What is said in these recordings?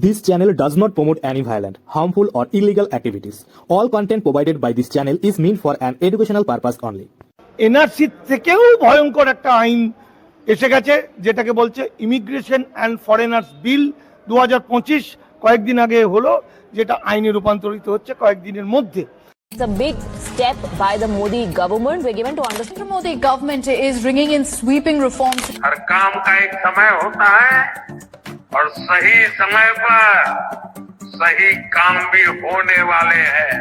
This channel does not promote any violent, harmful, or illegal activities. All content provided by this channel is meant for an educational purpose only. NRC থেকেও ভয়ঙ্কর একটা আইন এসে গেছে যেটাকে বলছে immigration and foreigners bill দু কয়েকদিন আগে হলো যেটা আইনে রূপান্তরিত হচ্ছে কয়েকদিনের মধ্যে It's a big step by the Modi government. We're given to understand. Narendra Modi government is bringing in sweeping reforms हर काम का एक समय होता है और सही समय पर सही काम भी होने वाले हैं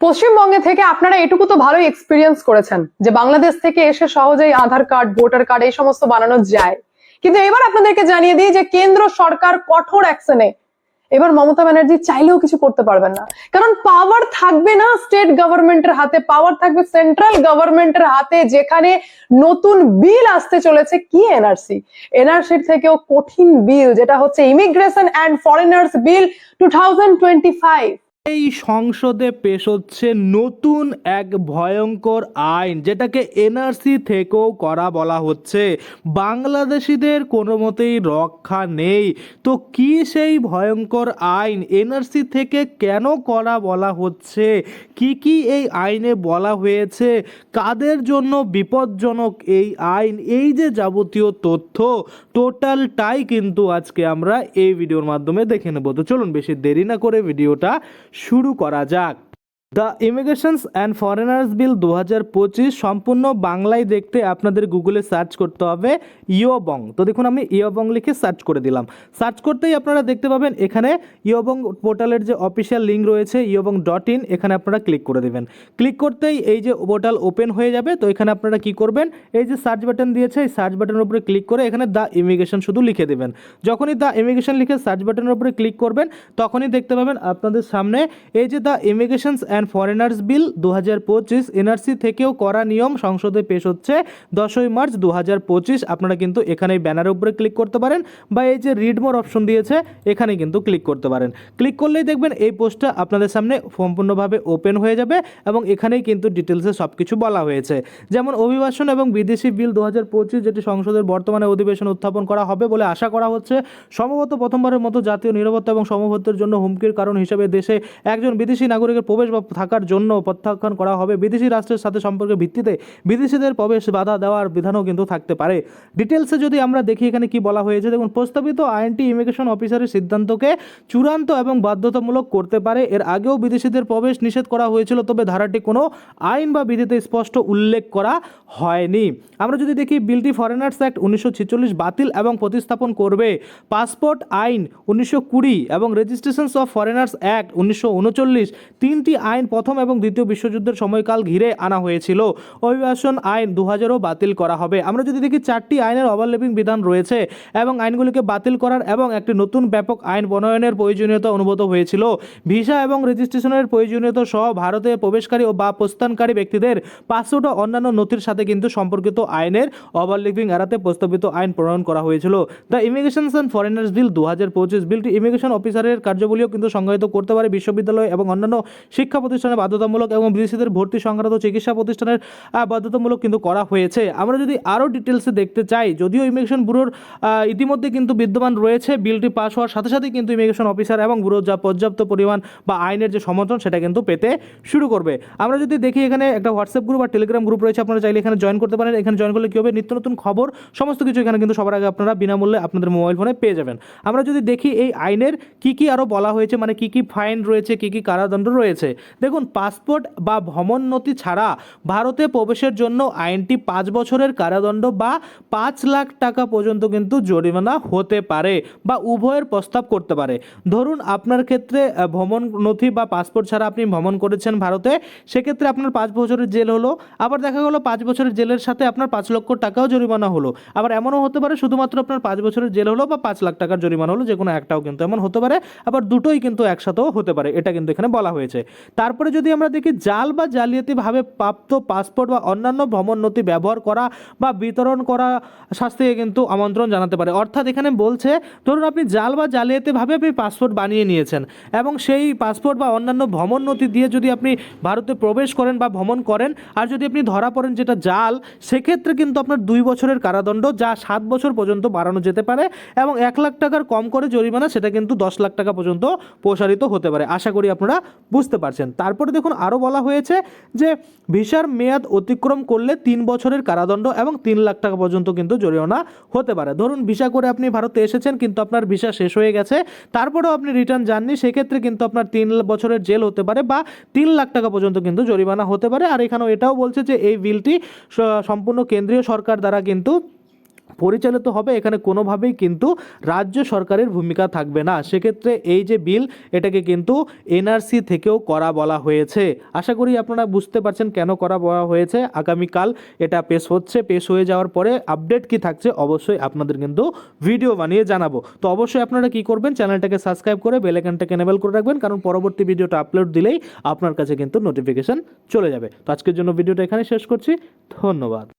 পশ্চিমবঙ্গে থেকে আপনারা এটুকু তো ভালোই এক্সপিরিয়েন্স করেছেন যে বাংলাদেশ থেকে এসে সহজেই আধার কার্ড ভোটার কার্ড এই সমস্ত বানানো যায় কিন্তু এবার আপনাদেরকে জানিয়ে দিই যে কেন্দ্র সরকার কঠোর অ্যাকশনে এবার মমতা ব্যানার্জি চাইলেও কিছু করতে পারবেন না। কারণ পাওয়ার থাকবে না স্টেট গভর্নমেন্টের হাতে পাওয়ার থাকবে সেন্ট্রাল গভর্নমেন্টের হাতে, যেখানে নতুন বিল আসতে চলেছে। কি এনআরসি এনআরসির থেকেও কঠিন বিল যেটা হচ্ছে immigration and foreigners bill two thousand twenty five এই সংসদে পেশ হচ্ছে নতুন এক ভয়ঙ্কর আইন, যেটাকে এনআরসি থেকেও করা বলা হচ্ছে। বাংলাদেশিদের কোনো মতেই রক্ষা নেই। তো কি সেই ভয়ঙ্কর আইন এনআরসি থেকে কেন করা বলা হচ্ছে? কি কি এই আইনে বলা হয়েছে? কাদের জন্য বিপজ্জনক এই আইন? এই যে যাবতীয় তথ্য টোটালটাই কিন্তু আজকে আমরা এই ভিডিওর মাধ্যমে দেখে নেব। তো চলুন বেশি দেরি না করে ভিডিওটা শুরু করা যাক। The immigrations and foreigners bill দু হাজার পঁচিশ সম্পূর্ণ বাংলায় দেখতে আপনাদের গুগলে সার্চ করতে হবে ইয়োবং। তো দেখুন, আমি ইয়োবং লিখে সার্চ করে দিলাম। সার্চ করতেই আপনারা দেখতে পাবেন এখানে ইয়োবং পোর্টালের যে অফিসিয়াল লিঙ্ক রয়েছে, ইয়োবং ডট ইন, এখানে আপনারা ক্লিক করে দেবেন। ক্লিক করতেই এই যে পোর্টাল ওপেন হয়ে যাবে, তো এখানে আপনারা কি করবেন, এই যে সার্চ বাটন দিয়েছে, এই সার্চ বাটনের উপরে ক্লিক করে এখানে দ্য ইমিগ্রেশন শুধু লিখে দেবেন। যখনই দ্য ইমিগ্রেশন লিখে সার্চ বাটনের উপরে ক্লিক করবেন, তখনই দেখতে পাবেন আপনাদের সামনে এই যে the immigrations and foreigners bill দু হাজার পঁচিশ এনআরসি থেকেও করা নিয়ম সংসদে পেশ হচ্ছে দশই মার্চ দু হাজার পঁচিশ। আপনারা কিন্তু এখানে ব্যানারের উপরে ক্লিক করতে পারেন বা এই যে রিড মোর অপশন দিয়েছে, এখানে কিন্তু ক্লিক করতে পারেন। ক্লিক করলেই দেখবেন এই পোস্টটা আপনাদের সামনে সম্পূর্ণভাবে ওপেন হয়ে যাবে এবং এখানেই কিন্তু ডিটেলসে সব কিছু বলা হয়েছে। যেমন অভিবাসন এবং বিদেশি বিল দু হাজার পঁচিশ, যেটি সংসদের বর্তমানে অধিবেশন উত্থাপন করা হবে বলে আশা করা হচ্ছে। সম্ভবত প্রথমবারের মতো জাতীয় নিরাপত্তা এবং সমভত্বের জন্য হুমকির কারণ হিসেবে দেশে একজন বিদেশি নাগরিকের প্রবেশ বা থাকার জন্য প্রত্যাখ্যান করা হবে। বিদেশি রাষ্ট্রের সাথে সম্পর্কের ভিত্তিতে বিদেশিদের প্রবেশ বাধা দেওয়ার বিধানও কিন্তু থাকতে পারে। ডিটেলসে যদি আমরা দেখি এখানে কি বলা হয়েছে, দেখুন, প্রস্তাবিত আইনটি ইমিগ্রেশন অফিসারের সিদ্ধান্তকে চূড়ান্ত এবং বাধ্যতামূলক করতে পারে। এর আগেও বিদেশিদের প্রবেশ নিষেধ করা হয়েছিল, তবে ধারাটি কোনো আইন বা বিধিতে স্পষ্ট উল্লেখ করা হয়নি। আমরা যদি দেখি, বিলটি ফরেনার্স অ্যাক্ট উনিশশো ছেচল্লিশ বাতিল এবং প্রতিস্থাপন করবে। পাসপোর্ট আইন উনিশশো কুড়ি এবং রেজিস্ট্রেশনস অফ ফরেনার্স অ্যাক্ট উনিশশো তিনটি আইন প্রথম এবং দ্বিতীয় বিশ্বযুদ্ধের সময়কাল ঘিরে আনা হয়েছিল। অভিবাসন আইন দু হাজারও বাতিল করা হবে। আমরা যদি দেখি, চারটি আইনের ওভারলেপিং বিধান রয়েছে এবং আইনগুলিকে বাতিল করার এবং একটি নতুন ব্যাপক আইন প্রণয়নের প্রয়োজনীয়তা অনুভূত হয়েছিল। ভিসা এবং রেজিস্ট্রেশনের প্রয়োজনীয়তা সহ ভারতে প্রবেশকারী ও বা প্রস্থানকারী ব্যক্তিদের পাসপোর্ট ও অন্যান্য নথির সাথে কিন্তু সম্পর্কিত আইনের ওভারলেপিং এড়াতে প্রস্তাবিত আইন প্রণয়ন করা হয়েছিল। The immigrations and foreigners bill দু হাজার পঁচিশ বিলটি ইমিগ্রেশন অফিসারের কার্যবলীও কিন্তু সংজ্ঞায়িত করতে পারে বিশ্ববিদ্যালয় এবং অন্যান্য শিক্ষা প্রতিষ্ঠানে বাধ্যতামূলক এবং বিদেশিদের ভর্তি সংক্রান্ত চিকিৎসা প্রতিষ্ঠানের বাধ্যতামূলক কিন্তু করা হয়েছে। আমরা যদি আরও ডিটেলসে দেখতে চাই, যদিও ইমিগ্রেশন ব্যুরোর ইতিমধ্যে কিন্তু বিদ্যমান রয়েছে বিলটি পাস হওয়ার সাথে সাথেই কিন্তু ইমিগ্রেশন অফিসার এবং ব্যুরো যা পর্যাপ্ত পরিমাণ বা আইনের যে সমর্থন, সেটা কিন্তু পেতে শুরু করবে। আমরা যদি দেখি এখানে একটা হোয়াটসঅ্যাপ গ্রুপ বা টেলিগ্রাম গ্রুপ রয়েছে, আপনারা চাইলে এখানে জয়েন করতে পারেন। এখানে জয়েন করলে কী হবে? নিত্য নতুন খবর, সমস্ত কিছু এখানে কিন্তু সবার আগে আপনারা বিনামূল্যে আপনাদের মোবাইল ফোনে পেয়ে যাবেন। আমরা যদি দেখি এই আইনের কি কি আরও বলা হয়েছে মানে কি কি ফাইন রয়েছে, কি কি কারাদণ্ড রয়েছে দেখুন, পাসপোর্ট বা ভ্রমণ নথি ছাড়া ভারতে প্রবেশের জন্য আইনটি পাঁচ বছরের কারাদণ্ড বা পাঁচ লাখ টাকা পর্যন্ত কিন্তু জরিমানা হতে পারে বা উভয়ের প্রস্তাব করতে পারে। ধরুন, আপনার ক্ষেত্রে ভ্রমণ নথি বা পাসপোর্ট ছাড়া আপনি ভ্রমণ করেছেন ভারতে, সেক্ষেত্রে আপনার পাঁচ বছরের জেল হলো, আবার দেখা গেলো পাঁচ বছরের জেলের সাথে আপনার পাঁচ লক্ষ টাকাও জরিমানা হলো। আবার এমনও হতে পারে, শুধুমাত্র আপনার পাঁচ বছরের জেল হলো বা পাঁচ লাখ টাকার জরিমানা হলো, যে কোনো একটাও কিন্তু এমন হতে পারে, আবার দুটোই কিন্তু একসাথেও হতে পারে, এটা কিন্তু এখানে বলা হয়েছে। তার তারপরে যদি আমরা দেখি, জাল বা জালিয়াতিভাবে প্রাপ্ত পাসপোর্ট বা অন্যান্য ভ্রমণ নথি ব্যবহার করা বা বিতরণ করা শাস্তিকে কিন্তু আমন্ত্রণ জানাতে পারে। অর্থাৎ এখানে বলছে, ধরুন আপনি জাল বা জালিয়াতিভাবে আপনি পাসপোর্ট বানিয়ে নিয়েছেন এবং সেই পাসপোর্ট বা অন্যান্য ভ্রমণ নথি দিয়ে যদি আপনি ভারতে প্রবেশ করেন বা ভ্রমণ করেন আর যদি আপনি ধরা পড়েন যেটা জাল, সেক্ষেত্রে কিন্তু আপনার দুই বছরের কারাদণ্ড যা সাত বছর পর্যন্ত বাড়ানো যেতে পারে এবং এক লাখ টাকার কম করে জরিমানা সেটা কিন্তু দশ লাখ টাকা পর্যন্ত প্রসারিত হতে পারে। আশা করি আপনারা বুঝতে পারছেন। তারপরে দেখুন আরও বলা হয়েছে যে ভিসার মেয়াদ অতিক্রম করলে তিন বছরের কারাদণ্ড এবং তিন লাখ টাকা পর্যন্ত কিন্তু জরিমানা হতে পারে। ধরুন ভিসা করে আপনি ভারতে এসেছেন, কিন্তু আপনার ভিসা শেষ হয়ে গেছে, তারপরেও আপনি রিটার্ন যাননি, সেক্ষেত্রে কিন্তু আপনার তিন বছরের জেল হতে পারে বা তিন লাখ টাকা পর্যন্ত কিন্তু জরিমানা হতে পারে। আর এখানেও এটাও বলছে যে এই বিলটি সম্পূর্ণ কেন্দ্রীয় সরকার দ্বারা কিন্তু পরিচালিত হবে, এখানে কোনোভাবেই কিন্তু রাজ্য সরকারের ভূমিকা থাকবে না। সেক্ষেত্রে এই যে বিল, এটাকে কিন্তু এনআরসি থেকেও করা বলা হয়েছে। আশা করি আপনারা বুঝতে পারছেন কেন করা বলা হয়েছে। আগামীকাল এটা পেশ হচ্ছে। পেশ হয়ে যাওয়ার পরে আপডেট কি থাকছে অবশ্যই আপনাদের কিন্তু ভিডিও বানিয়ে জানাব। তো অবশ্যই আপনারা কি করবেন, চ্যানেলটাকে সাবস্ক্রাইব করে বেল আইকনটাকে এনেবল করে রাখবেন, কারণ পরবর্তী ভিডিওটা আপলোড দিলেই আপনার কাছে কিন্তু নোটিফিকেশন চলে যাবে। তো আজকের জন্য ভিডিওটা এখানে শেষ করছি। ধন্যবাদ।